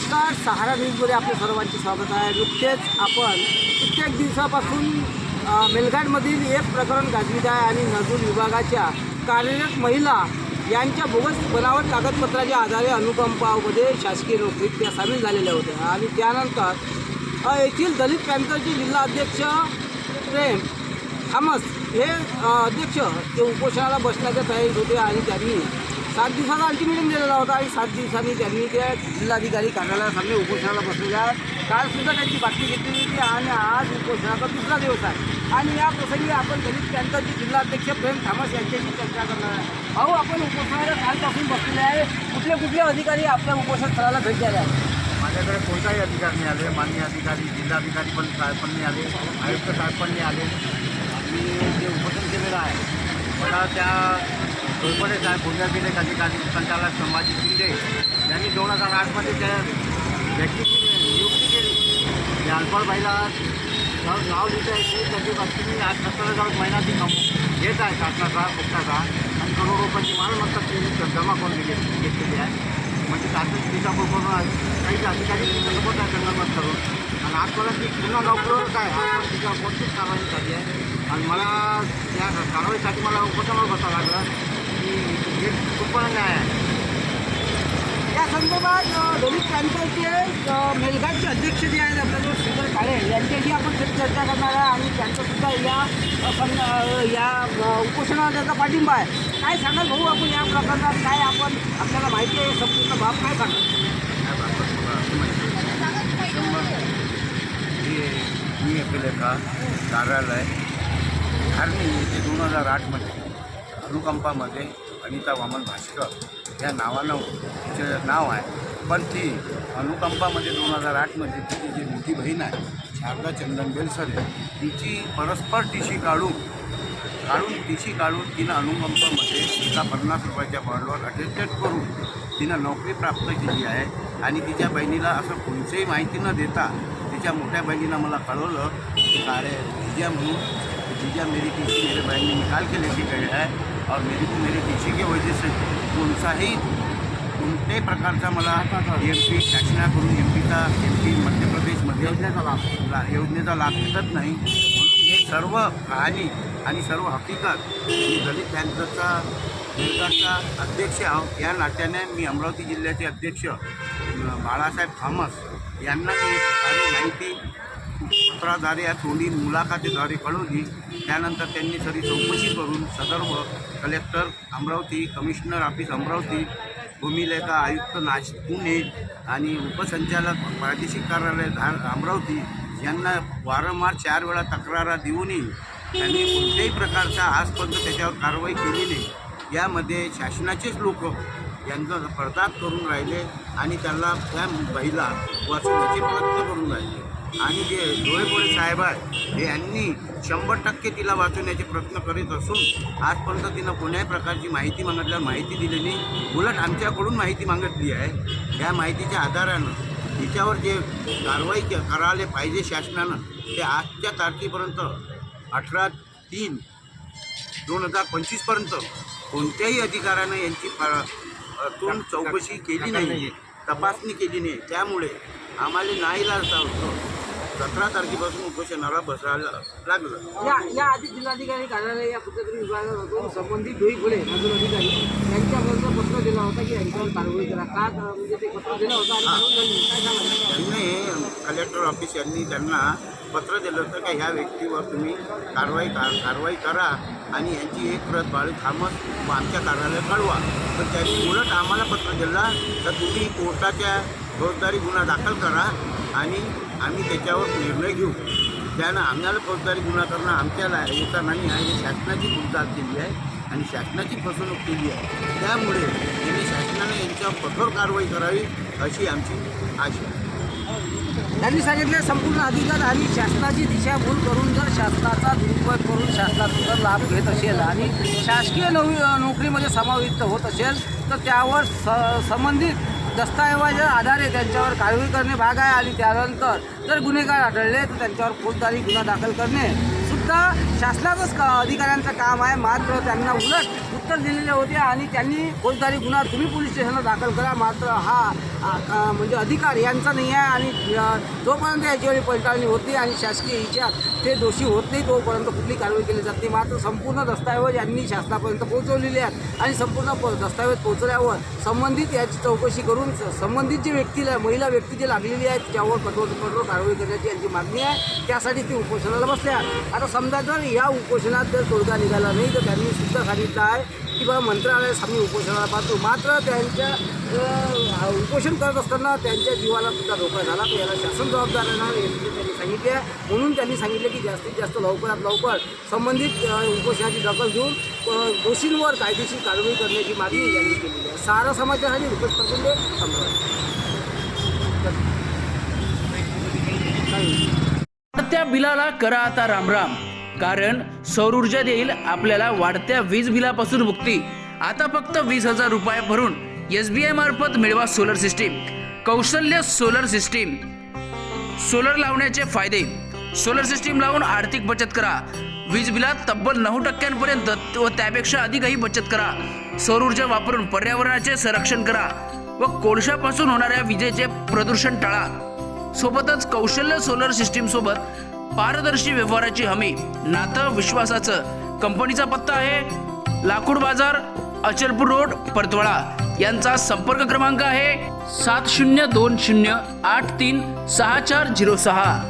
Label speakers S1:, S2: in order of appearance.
S1: नमस्कार सहारा न्यूजमध्ये आपल्या सर्वांचे स्वागत आहे. नुकतेच आपण कित्येक दिवसापासून मेलघाटमधील एक प्रकरण गाजवित आहे आणि नजूर विभागाच्या कार्यरत महिला यांच्या बोगस बनावट कागदपत्राच्या आधारे अनुकंपामध्ये शासकीय नोकरीत त्या सामील झालेल्या होत्या. आणि त्यानंतर येथील दलित पॅन्थरचे जिल्हा अध्यक्ष प्रेम थामस हे अध्यक्ष ते उपोषणाला बसण्याच्या तयारीत होते आणि त्यांनी सात दिवसाचा अल्टिमेटम दिलेला होता. आणि सात दिवसांनी त्यांनी त्या जिल्हाधिकारी कार्यालयासामने उपोषणाला बसलेल्या कालसुद्धा त्यांची बातमी घेतलेली होती आणि आज उपोषणाचा दुसरा दिवस आहे. आणि या प्रसंगी आपण गणित त्यांचा जे जिल्हाध्यक्ष प्रेम थामस यांच्याशी चर्चा करणार आहे. भाऊ आपण उपोषणाला कालपासून बसलेले आहे. कुठले कुठले अधिकारी आपल्या उपोषण स्थळाला भेट द्यायला आहे
S2: माझ्याकडे कोणताही अधिकारी नाही आले. मान्य अधिकारी जिल्हाधिकारी पण साहेब पण नाही आले. आयुक्त साहेब पण नाही आले. मी जे उपोषण केलेलं आहे मला त्या कोळपडे साहेब भूम्याभिलेख अधिकारी संचालक संभाजी शिंदे यांनी दोन हजार आठमध्ये त्या व्यक्तीची नियुक्ती केली. त्या अल्पबाईला नाव नाव लिहिता येते त्याची बाबतीत आज सत्तर हजार महिना ती कम घेत आहे शासनाचा फुकटाचा आणि करोड रुपयाची मालमत्ता ती जमा करून दिली घेतलेली आहे. म्हणजे शासन दिशाभूल करून काही अधिकारी तिच्यासोबत आहे संदर्भात करून. आणि आज मला ती पुन्हा नोकरीवर काय आज पण तिच्या कोणतीच कारवाई झाली आहे. आणि मला त्या कारवाईसाठी मला उपक्रमावर बसावं लागलं. पण आहे
S1: या संदर्भात अ, दलित पॅन्थरचे अ, मेलघाटचे अध्यक्ष जे आहेत आपल्याजवळ सुंदर काळे यांच्याशी आपण थेट चर्चा करणार आहे आणि त्यांचासुद्धा या अ, सं या उपोषणाला त्याचा पाठिंबा आहे काय सांगाल भाऊ आपण या प्रकरणात काय आपण आपल्याला माहिती आहे संपूर्ण भाग काय सांगाल
S2: हे मी एपेले का कार्यालय धारणी दोन हजार आठमध्ये अनुकंपामध्ये अनिता वामन भास्कर या नावानं तिचं नाव आहे. पण ती अनुकंपामध्ये दोन हजार आठमध्ये तिची जी मोठी बहीण आहे शारदा चंदन बेलसरे तिची परस्पर टीशी काढून काढून टीशी काढून तिनं अनुकंपामध्ये तिला पन्नास रुपयाच्या बॉन्डवर अटेस्टेड करून तिनं नोकरी प्राप्त केली आहे. आणि तिच्या बहिणीला असं कोणतीही माहिती न देता तिच्या मोठ्या बहिणीनं मला कळवलं की काळे जिजा म्हणून जिजा मेरी टीशी मेरे बहिणी निकाल के लेके गए है और मेरी मेरी टीसी की वजह से कोणताही कोणत्याही प्रकारचा मला एम पी शासनाकडून एम पीचा एम पी मध्य प्रदेशमध्ये योजनेचा लाभ. योजनेचा लाभ भेटत नाही. म्हणून हे सर्व कहाणी आणि सर्व हकीकत मी दलित बँकेचा विभागाचा अध्यक्ष आहो. या नात्याने मी अमरावती जिल्ह्याचे अध्यक्ष बाळासाहेब थॉमस यांना मी सारी माहिती पत्राद्वारे या तोंडी मुलाखतीद्वारे कळवली त्यानंतर त्यांनी सरी चौकशी करून सदर्भ collector Amravati commissioner office Amravati भूमिलेखा आयुक्त नाश पुणे आणि उपसंचालक प्रादेशिक कार्यालय धार अमरावती यांना वारंवार चार वेळा तक्रारा देऊनही त्यांनी कोणत्याही प्रकारचा आजपर्यंत त्याच्यावर कारवाई केली नाही. यामध्ये शासनाचेच लोक यांचा पडताळ करून राहिले आणि त्यांना त्या बाईला वाचवण्याचे प्रयत्न करून राहिले. आणि जे डोळेपोळे साहेब आहे हे यांनी शंभर टक्के तिला वाचवण्याचे प्रयत्न करीत असून आजपर्यंत तिनं कोण्याही प्रकारची माहिती मागितल्यावर माहिती दिली नाही. उलट आमच्याकडून माहिती मागितली आहे. या माहितीच्या आधारानं तिच्यावर जे कारवाई करायला पाहिजे शासनानं ते आजच्या तारखेपर्यंत अठरा तीन दोन हजार पंचवीसपर्यंत कोणत्याही अधिकाऱ्यानं यांची अतून चौकशी केली नाही तपासणी केली नाही. त्यामुळे आम्हाला नाईलाज होतो. सतरा तारखेपासून उपोषणाला बसायला लागलं.
S1: या या आधी जिल्हाधिकारी कार्यालय या कुठल्यातरी विभागात होतो. संबंधित डोई खोले नजर अधिकारी यांच्यापर्यंत पत्र दिलं होतं की यांच्यावर कारवाई करा. का म्हणजे ते पत्र दिलं होतं आणि नाही.
S2: त्यांनी कलेक्टर ऑफिस यांनी त्यांना पत्र दिलं होतं का ह्या व्यक्तीवर तुम्ही कारवाई कार कारवाई करा आणि यांची एक प्रत बाळू थांबत व आमच्या कार्यालयात कळवा. तर त्यांनी उलट आम्हाला पत्र दिलं तर तुम्ही कोर्टाच्या फौजदारी गुन्हा दाखल करा आणि आम्ही त्याच्यावर निर्णय घेऊ. त्यानं आम्हाला फौजदारी गुन्हा करणं आमच्याला येता नाही आहे हे शासनाची गुंतार केली आहे आणि शासनाची फसवणूक केली आहे. त्यामुळे त्यांनी शासनाने यांच्यावर कठोर कारवाई करावी अशी आमची आशा आहे.
S1: त्यांनी सांगितले संपूर्ण अधिकार आणि शासनाची दिशाभूल करून जर शासनाचा दुरुपयोग करून शासनाचा जर लाभ घेत असेल आणि शासकीय नवी नोकरीमध्ये समाविष्ट होत असेल तर त्यावर स संबंधित दस्तऐवजा आधारे त्यांच्यावर कारवाई करणे भाग आहे आणि त्यानंतर जर गुन्हेगार आढळले तर त्यांच्यावर फौजदारी गुन्हा दाखल करणे. फक्त शासनाचंच का अधिकाऱ्यांचं काम आहे? मात्र त्यांना उलट उत्तर दिलेले होते आणि त्यांनी फौजदारी गुन्हा तुम्ही पोलीस स्टेशनला दाखल करा. मात्र हा म्हणजे अधिकार यांचा नाही आहे आणि जोपर्यंत याच्यावर पडताळणी होते आणि शासकीय हिच्यात ते दोषी होत नाही तोपर्यंत कुठली कारवाई केली जात नाही. मात्र संपूर्ण दस्तऐवज यांनी शासनापर्यंत पोहोचवलेले आहेत आणि संपूर्ण प- दस्तऐवज पोहोचल्यावर संबंधित याची चौकशी करून संबंधित जी व्यक्तीला महिला व्यक्ती जे लागलेली आहेत त्यावर कठोर कठोर कारवाई करण्याची यांची मागणी आहे. त्यासाठी ते उपोषणाला बसल्या आता समजा जर या उपोषणात जर तोडगा निघाला नाही तर त्यांनी सुद्धा सांगितलं आहे की बाबा मंत्रालयास आम्ही उपोषणाला पाहतो. मात्र त्यांच्या उपोषण करत असताना त्यांच्या जीवाला सुद्धा धोका झाला तर याला शासन जबाबदार राहणार त्यांनी सांगितले म्हणून त्यांनी सांगितले की जास्तीत जास्त लवकरात लवकर संबंधित उपोषणाची दखल घेऊन दोषींवर कायदेशीर कारवाई करण्याची मागणी यांनी केली आहे. सारा समाजासाठी रुपेश पसंदे
S3: त्या बिलाला करा आता रामराम. कारण सौर ऊर्जा देईल आपल्याला वाढत्या वीज बिलापासून मुक्ती. आता फक्त वीस हजार रुपये भरून एस बी आय मार्फत मिळवा सोलर सिस्टीम कौशल्य सोलर सिस्टीम सोलर लावण्याचे फायदे. सोलर सिस्टीम लावून आर्थिक बचत करा. वीज बिलात तब्बल नऊ टक्क्यांपर्यंत व त्यापेक्षा अधिकही बचत करा. सौर ऊर्जा वापरून पर्यावरणाचे संरक्षण करा व कोळशापासून होणाऱ्या विजेचे प्रदूषण टाळा. सोबतच कौशल्य सोलर सिस्टीम सोबत पारदर्शी व्यवहाराची हमी. नातं विश्वासाचं. कंपनीचा पत्ता आहे लाकूड बाजार अचलपूर रोड परतवाडा यांचा संपर्क क्रमांक आहे सात शून्य दोन शून्य आठ तीन सहा चार झिरो सहा.